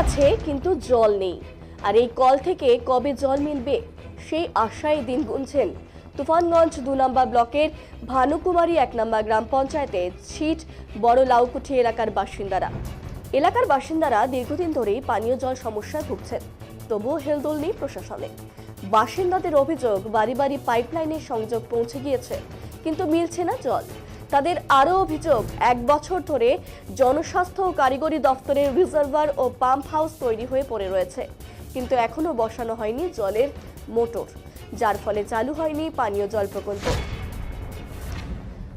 আছে, কিন্তু জল নেই। আর এই কল থেকে কবে জল মিলবে, সেই আশায় দিন গুনছেন তুফানগঞ্জ দু নম্বর ব্লকের ভানুকুমারী এক নম্বর গ্রাম পঞ্চায়েতে ছিট বড় লাউকুঠি এলাকার বাসিন্দারা। এলাকার বাসিন্দারা দীর্ঘদিন ধরেই পানীয় জল সমস্যায় ভুগছেন, তবুও হেলদোল নেই প্রশাসনে। বাসিন্দাদের অভিযোগ বাড়ি বাড়ি পাইপলাইনের সংযোগ পৌঁছে গিয়েছে, কিন্তু মিলছে না জল। তাদের আরও অভিযোগ, এক বছর ধরে জনস্বাস্থ্য ও কারিগরি দপ্তরের রিজার্ভার ও পাম্প হাউস তৈরি হয়ে পড়ে রয়েছে। কিন্তু এখনও বসানো হয়নি জলের মোটর, যার ফলে চালু হয়নি পানীয় জল প্রকল্প।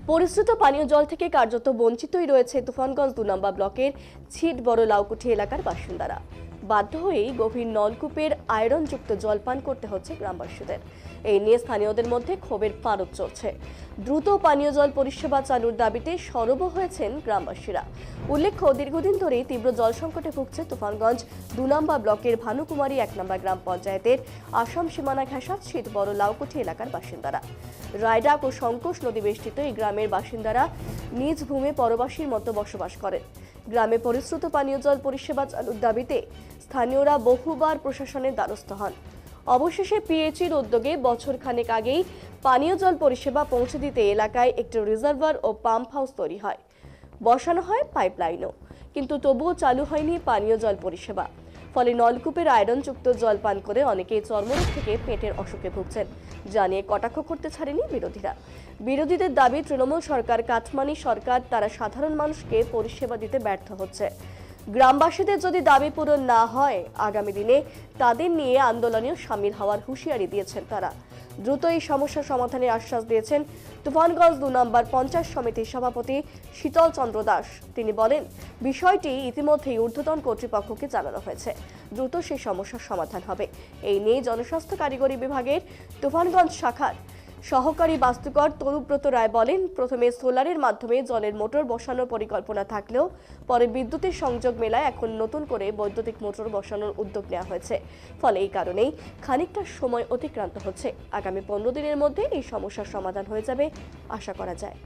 পরিশ্রুত পানীয় জল থেকে কার্যত বঞ্চিতই রয়েছে তুফানগঞ্জ দু নম্বর ব্লকের ছিট বড় লাউকুঠি এলাকার বাসিন্দারা। বাধ্য হয়েই গভীর নলকূপের আয়রনযুক্ত জল পান করতে হচ্ছে গ্রামবাসীদের। এই নিয়ে স্থানীয়দের মধ্যে ক্ষোভের পারদ চলছে। দ্রুত পানীয় জল পরিষেবা চালুর দাবিতে সরব হয়েছেন গ্রামবাসীরা। উল্লেখ্য, দীর্ঘদিন ধরেই তীব্র জল সংকটে ভুগছে তুফানগঞ্জ দু নম্বর ব্লকের ভানুকুমারী এক নম্বর গ্রাম পঞ্চায়েতের আসাম সীমানা ঘেঁষা শীত বড় লাউকুঠি এলাকার বাসিন্দারা। রায়ডাক ও সংকোষ নদী বেষ্টিত এই গ্রামের বাসিন্দারা নিজ ভূমে পরবাসীর মতো বসবাস করেন। গ্রামে পরিশ্রুত পানীয় জল পরিষেবা চালুর দাবিতে স্থানীয়রা বহুবার প্রশাসনের দ্বারস্থ হন। অবশেষে পিএইচির উদ্যোগে বছর খানেক আগেই পানীয় জল পরিষেবা পৌঁছে দিতে এলাকায় একটি রিজার্ভার ও পাম্প হাউস তৈরি হয়। বসানো হয় পাইপলাইনও, কিন্তু তবুও চালু হয়নি পানীয় জল পরিষেবা। ফলে নলকূপের আয়রনযুক্ত জল পান করে অনেকেই চর্মরোগ থেকে পেটের অসুখে ভুগছেন। জানিয়ে কটাক্ষ করতে ছাড়েনি বিরোধীরা। বিরোধীদের দাবি, তৃণমূল সরকার, কাঠমানি সরকার, তারা সাধারণ মানুষকে পরিষেবা দিতে ব্যর্থ হচ্ছে। গ্রামবাসীদের যদি দাবি পূরণ না হয়, আগামী দিনে তাদের নিয়ে আন্দোলনেও সামিল হওয়ার হুঁশিয়ারি দিয়েছেন তারা। দ্রুত এই সমস্যা সমাধানের আশ্বাস দিয়েছেন তুফানগঞ্জ দু নম্বর পঞ্চায়েত সমিতির সভাপতি শীতল চন্দ্র দাস। তিনি বলেন, বিষয়টি ইতিমধ্যেই ঊর্ধ্বতন কর্তৃপক্ষকে জানানো হয়েছে। দ্রুত সেই সমস্যার সমাধান হবে। এই নিয়ে জনস্বাস্থ্য কারিগরি বিভাগের তুফানগঞ্জ শাখার সহকারী বাস্তুকর তরুব্রত রায় বলেন, প্রথমে সোলারের মাধ্যমে জলের মোটর বসানোর পরিকল্পনা থাকলেও পরে বিদ্যুতের সংযোগ মেলায় এখন নতুন করে বৈদ্যুতিক মোটর বসানোর উদ্যোগ নেওয়া হয়েছে। ফলে এই কারণেই খানিকটা সময় অতিক্রান্ত হচ্ছে। আগামী পনেরো দিনের মধ্যে এই সমস্যার সমাধান হয়ে যাবে আশা করা যায়।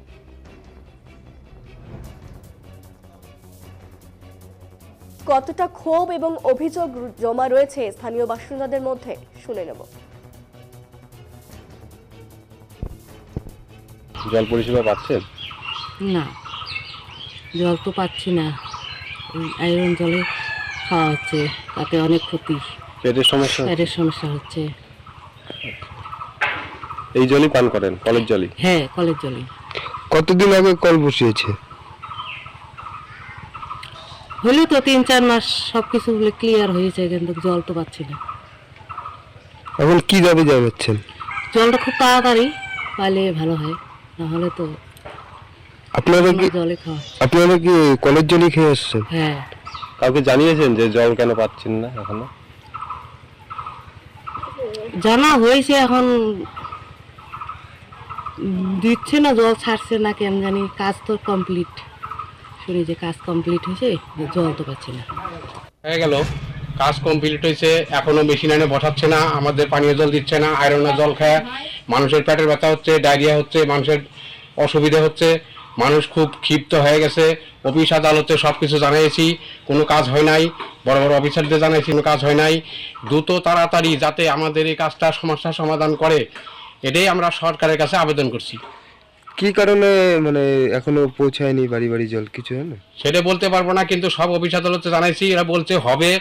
কতটা ক্ষোভ এবং অভিযোগ জমা রয়েছে স্থানীয় বাসিন্দাদের মধ্যে, শুনে নেব। জল পরিষেবা পাচ্ছেন? না জল তো পাচ্ছি না। ওই আয়রন জলে খাওয়া হচ্ছে তাতে অনেক ক্ষতি। পেটের সমস্যা? পেটের সমস্যা হচ্ছে। এই জলই পান করেন কলের জলই? হ্যাঁ কলের জলে কতদিন আগে কল বসিয়েছে? হলে তো তিন চার মাস সব কিছু ক্লিয়ার হয়েছে কিন্তু জল তো পাচ্ছি না। এখন কি দাবি জানাচ্ছেন? জলটা খুব তাড়াতাড়ি পাইলে ভালো হয়। নাহলে তো আপনারা কি জলে খাওয়া। আপনারা কি কলের জলই খেয়ে আসছেন হ্যাঁ। কাউকে জানিয়েছেন যে জল কেন পাচ্ছেন না এখনও? জানা হয়েছে এখন। দিচ্ছে না জল ছাড়ছে না কেন জানি কাজ তো কমপ্লিট শুনি যে কাজ কমপ্লিট হয়েছে জল তো পাচ্ছি না। হয়ে গেল। কাজ কমপ্লিট হয়েছে এখনও মেশিন এনে বসাচ্ছে না আমাদের পানীয় জল দিচ্ছে না আয়রনের জল খায়। মানুষের পেটের ব্যথা হচ্ছে ডায়রিয়া হচ্ছে মানুষের অসুবিধা হচ্ছে মানুষ খুব ক্ষিপ্ত হয়ে গেছে। অফিস আদালতে সব কিছু জানিয়েছি কোনো কাজ হয় নাই বড় বড় অফিসারদের জানিয়েছি কোনো কাজ হয় নাই। দ্রুত তাড়াতাড়ি যাতে আমাদের এই কাজটা সমস্যার সমাধান করে এটাই আমরা সরকারের কাছে আবেদন করছি। কি কারণে মানে এখনও পৌঁছায়নি বাড়ি বাড়ি জল? কিছু সেটা বলতে পারব না কিন্তু সব অফিস আদালতে জানাইছি এরা বলছে হবে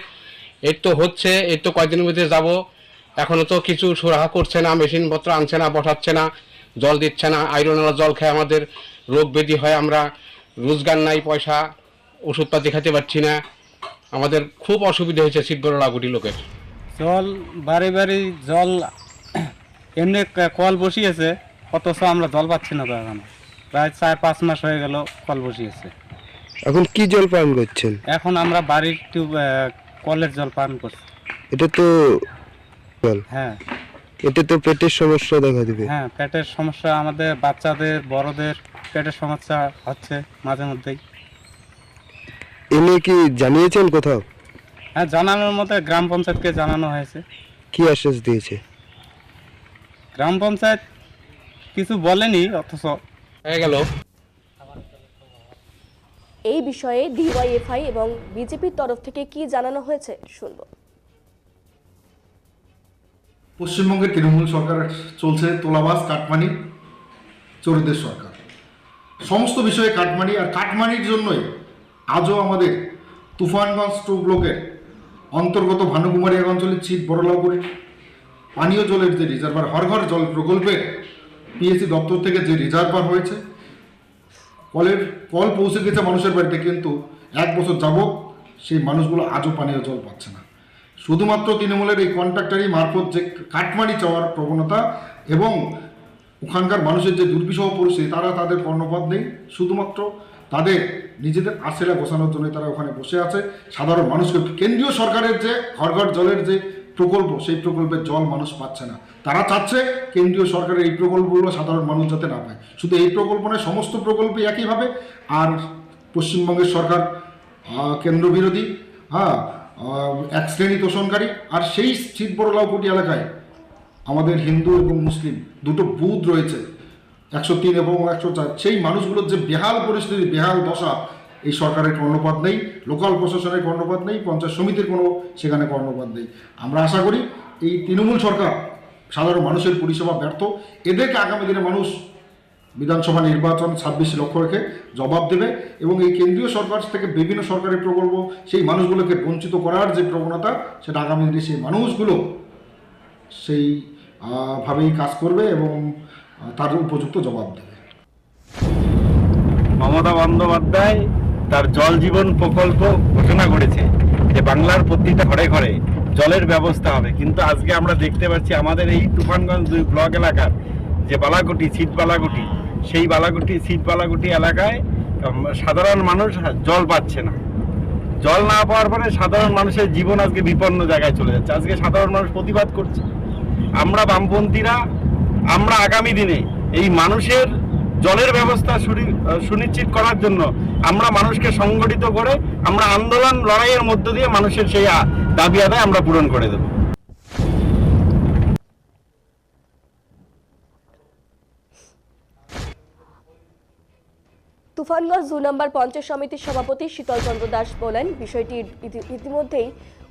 এর তো হচ্ছে এর তো কয়েকদিনের মধ্যে যাব। এখনও তো কিছু সুরাহা করছে না মেশিনপত্র আনছে না বসাচ্ছে না জল দিচ্ছে না। আয়রনওয়ালা জল খেয়ে আমাদের রোগ ব্যাধি হয় আমরা রোজগার নাই পয়সা ওষুধপাতি খেতে পারছি না। আমাদের খুব অসুবিধা হয়েছে শীতবড় লাগুটি লোকের। জল বাড়ি বাড়ি জল এমনি কল বসিয়েছে অথচ আমরা জল পাচ্ছি না তো এখনও। প্রায় চার পাঁচ মাস হয়ে গেল কল বসিয়েছে। এখন কি জল পান করছেন? এখন আমরা বাড়ির কলের জল পান করছি। এটা তো জল? হ্যাঁ। এতে তো পেটের সমস্যা দেখা দিবে। হ্যাঁ পেটের সমস্যা আমাদের বাচ্চাদের বড়দের পেটের সমস্যা হচ্ছে মাঝে মধ্যেই। এ নিয়ে কি জানিয়েছেন কোথাও? হ্যাঁ জানানোর মধ্যে গ্রাম পঞ্চায়েতকে জানানো হয়েছে। কি আশ্বাস দিয়েছে? গ্রাম পঞ্চায়েত কিছু বলেনি অথচ হয়ে গেল। এই বিষয়ে ডিওয়াইএফআই এবং বিজেপির তরফ থেকে কি জানানো হয়েছে শুনব। পশ্চিমবঙ্গের তৃণমূল সরকার চলছে তোলাবাস কাটমানি, চোরদের সরকার। সমস্ত বিষয়ে কাটমানি আর কাটমানির জন্যই আজও আমাদের তুফানগঞ্জ টু ব্লকের অন্তর্গত ভানুকুমারী এক অঞ্চলের চিট বড়লাউপুরের পানীয় জলের যে রিজার্ভার হর ঘর জল প্রকল্পের পিএসসি দপ্তর থেকে যে রিজার্ভার হয়েছে কলের কল পৌঁছে গেছে মানুষের বাড়িতে, কিন্তু এক বছর যাবত সেই মানুষগুলো আজও পানীয় জল পাচ্ছে না। শুধুমাত্র তৃণমূলের এই কন্ট্রাক্টারই মারফত যে কাটমানি চাওয়ার প্রবণতা এবং ওখানকার মানুষের যে দুর্বিষহ পরিস্থিতি, তারা তাদের কর্ণপাত নেই। শুধুমাত্র তাদের নিজেদের আশেলা বসানোর জন্য তারা ওখানে বসে আছে। সাধারণ মানুষকে কেন্দ্রীয় সরকারের যে ঘর ঘর জলের যে প্রকল্প, সেই প্রকল্পের জল মানুষ পাচ্ছে না। তারা চাচ্ছে কেন্দ্রীয় সরকারের এই প্রকল্পগুলো সাধারণ মানুষ যাতে না পায়। শুধু এই প্রকল্প নয়, সমস্ত প্রকল্পই একইভাবে। আর পশ্চিমবঙ্গের সরকার কেন্দ্র বিরোধী হ্যাঁ এক শ্রেণি তোষণকারী, আর সেই বড়লাউকুটি এলাকায় আমাদের হিন্দু এবং মুসলিম দুটো বুথ রয়েছে, একশো তিন এবং একশো চার। সেই মানুষগুলোর যে বেহাল পরিস্থিতি, বেহাল দশা এই সরকারের কর্ণপাত নেই, লোকাল প্রশাসনের কর্ণপাত নেই, পঞ্চায়েত সমিতির কোনো সেখানে কর্ণপাত নেই। আমরা আশা করি এই তৃণমূল সরকার সাধারণ মানুষের পরিষেবা ব্যর্থ। এদেরকে আগামী দিনে মানুষ বিধানসভা নির্বাচন ছাব্বিশ লক্ষ্য রেখে জবাব দেবে এবং এই কেন্দ্রীয় সরকার থেকে বিভিন্ন সরকারি প্রকল্প, সেই মানুষগুলোকে বঞ্চিত করার যে প্রবণতা, সেটা আগামী দিনে সেই মানুষগুলো সেই ভাবেই কাজ করবে এবং তার উপযুক্ত জবাব দেবে। মমতা বন্দ্যোপাধ্যায় তার জল জীবন প্রকল্প ঘোষণা করেছে যে বাংলার প্রতিটা ঘরে ঘরে জলের ব্যবস্থা হবে। কিন্তু আজকে আমরা দেখতে পাচ্ছি আমাদের এই তুফানগঞ্জ দুই ব্লক এলাকার যে বালাকুটি সিট বালাকুটি সেই বালাকুটি সিট বালাকুটি এলাকায় সাধারণ মানুষ জল পাচ্ছে না। জল না পাওয়ার পরে সাধারণ মানুষের জীবন আজকে বিপন্ন জায়গায় চলে যাচ্ছে। আজকে সাধারণ মানুষ প্রতিবাদ করছে। আমরা বামপন্থীরা, আমরা আগামী দিনে এই মানুষের জলের ব্যবস্থা সুনিশ্চিত করার জন্য আমরা মানুষকে সংগঠিত করে আমরা আন্দোলন লড়াইয়ের মধ্য দিয়ে মানুষের সেই দাবি আদায় আমরা পূরণ করে দেবো। তুফানগঞ্জ দু নম্বর পঞ্চায়েত সমিতির সভাপতি শীতল চন্দ্র দাস বলেন, বিষয়টি ইতিমধ্যেই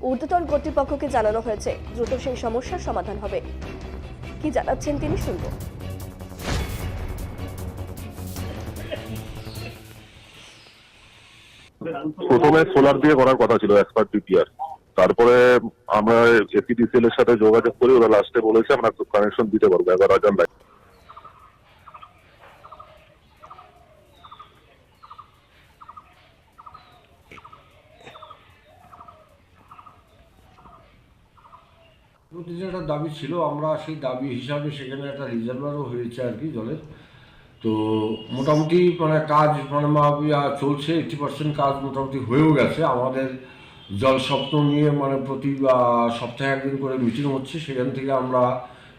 ঊর্ধ্বতন কর্তৃপক্ষকে জানানো হয়েছে। দ্রুত সেই সমস্যার সমাধান হবে। কি জানাচ্ছেন তিনি শুনব। প্রথমে সোলার দিয়ে করার কথা ছিল এক্সপার্ট ডিপিআর তারপরে আমরা এপিডিসিএল এর সাথে যোগাযোগ করি ওরা লাস্টে বলেছে, আমরা কানেকশন দিতে পারব। এগারো হাজার লাইন প্রতিদিন একটা দাবি ছিল, আমরা সেই দাবি হিসাবে সেখানে একটা রিজার্ভারও হয়েছে আর কি জলের। তো মোটামুটি মানে কাজ মানে চলছে এইটি পার্সেন্ট কাজ মোটামুটি হয়েও গেছে। আমাদের জল স্বপ্ন নিয়ে মানে প্রতি সপ্তাহে একদিন করে মিটিং হচ্ছে। সেখান থেকে আমরা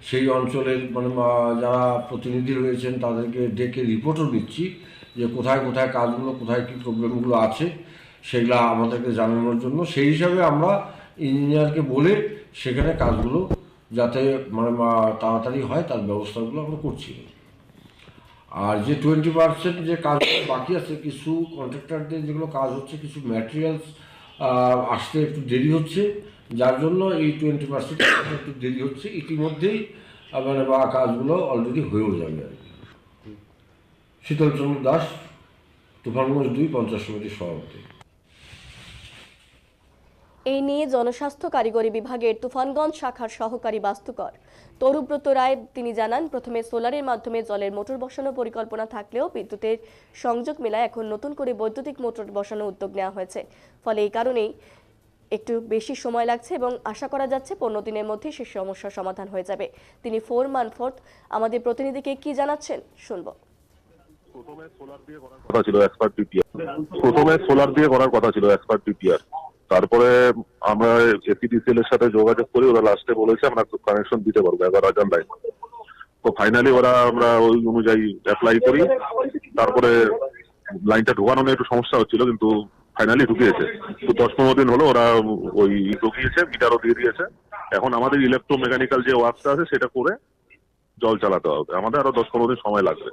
সেই অঞ্চলের মানে যারা প্রতিনিধি রয়েছেন, তাদেরকে ডেকে রিপোর্টও দিচ্ছি যে কোথায় কোথায় কাজগুলো, কোথায় কী প্রবলেমগুলো আছে, সেগুলো আমাদেরকে জানানোর জন্য। সেই হিসাবে আমরা ইঞ্জিনিয়ারকে বলে সেখানে কাজগুলো যাতে মানে তাড়াতাড়ি হয়, তার ব্যবস্থাগুলো আমরা করছি। আর যে টোয়েন্টি পার্সেন্ট যে কাজ বাকি আছে, কিছু কন্ট্রাক্টরদের যেগুলো কাজ হচ্ছে, কিছু ম্যাটেরিয়ালস আসতে একটু দেরি হচ্ছে। যার জন্য এই টোয়েন্টি পার্সেন্ট একটু দেরি হচ্ছে। ইতিমধ্যেই মানে বা কাজগুলো অলরেডি হয়েও যাবে আর কি। শীতলচন্দ্র দাস, তুফানগঞ্জ দুই পঞ্চাশ সমিতির সভাপতি। এই নিয়ে জনস্বাস্থ্য কারিগরি বিভাগের তুফানগঞ্জ শাখার সহকারী বাস্তুকর তরুব্রত রায়। তিনি জানান, প্রথমে সোলারের মাধ্যমে জলের মোটর বসানো পরিকল্পনা থাকলেও বিদ্যুতের সংযোগ মেলায় এখন নতুন করে বৈদ্যুতিক মোটর বসানো উদ্যোগ নেওয়া হয়েছে। ফলে এই কারণেই একটু বেশি সময় লাগছে এবং আশা করা যাচ্ছে পনেরো দিনের মধ্যে সে সমস্যার সমাধান হয়ে যাবে। তিনি ফোর মানফোর্থ আমাদের প্রতিনিধিকে কি জানাচ্ছেন শুনব। প্রথমে সোলার দিয়ে করার কথা ছিল এক্সপার্ট প্রথমে সোলার দিয়ে করার কথা ছিল এক্সপার্ট তারপরে আমরা এপিডিসিএল এর সাথে যোগাযোগ করি, ওরা লাস্টে বলেছে আমরা কানেকশন দিতে পারব, এগারো হাজার লাইন তো ফাইনালি ওরা আমরা ওই অনুযায়ী অ্যাপ্লাই করি, তারপরে লাইনটা ঢোকানো নিয়ে একটু সমস্যা হচ্ছিল, কিন্তু ফাইনালি ঢুকিয়েছে। তো দশ পনেরো দিন হলো ওরা ওই ঢুকিয়েছে মিটারও দিয়ে দিয়েছে। এখন আমাদের ইলেকট্রোমেকানিক্যাল যে ওয়ার্কটা আছে, সেটা করে জল চালাতে হবে। আমাদের আরও দশ পনেরো দিন সময় লাগবে।